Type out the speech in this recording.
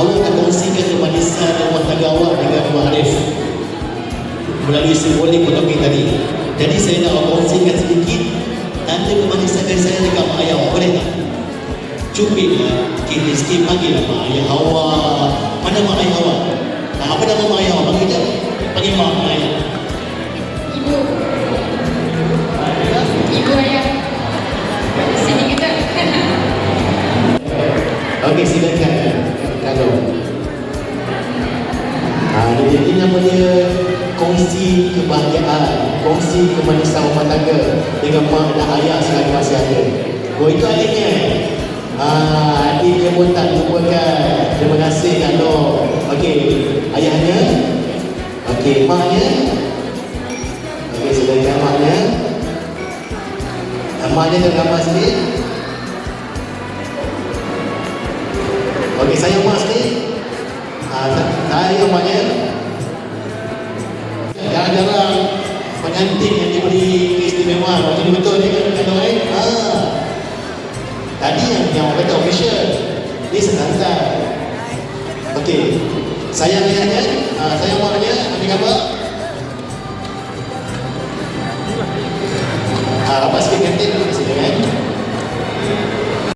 awak nak kongsikan kemanisan rumah tangga awak dengan Arif melalui simbolik fotokin tadi. Jadi saya nak kongsikan sedikit tanda kemanisan saya dekat mak ayah awak. Boleh tak? Cubit lah. Kita sikit panggil lah mak ayah awak. Mana mak ayah awak? Nah, apa nama mak ayah awak? Panggil je. Panggil mak ayah. Ibu. Ibu ayah. Sini kita. Okey, silakan. Jadi nama dia kongsi kebahagiaan, kongsi kemanisan rumah tangga dengan mak dan ayah selagi masih ada. Oh itu adiknya. Ha, adik dia pun tak lupakan. Terima kasih kalau. Okey, ayahnya. Okey, maknya. Okey, silakan maknya. Ah, Maknya tergambar sikit. Okey, saya mak sikit. Ah, sa- saya maknya jarang-jarang pengantin yang diberi keistimewaan macam ni betul ni kan kata orang ha. tadi yang yang kata official ni senang-senang ok sayang ni kan ha, ah, sayang mak apa khabar ha, ah, apa sikit kantin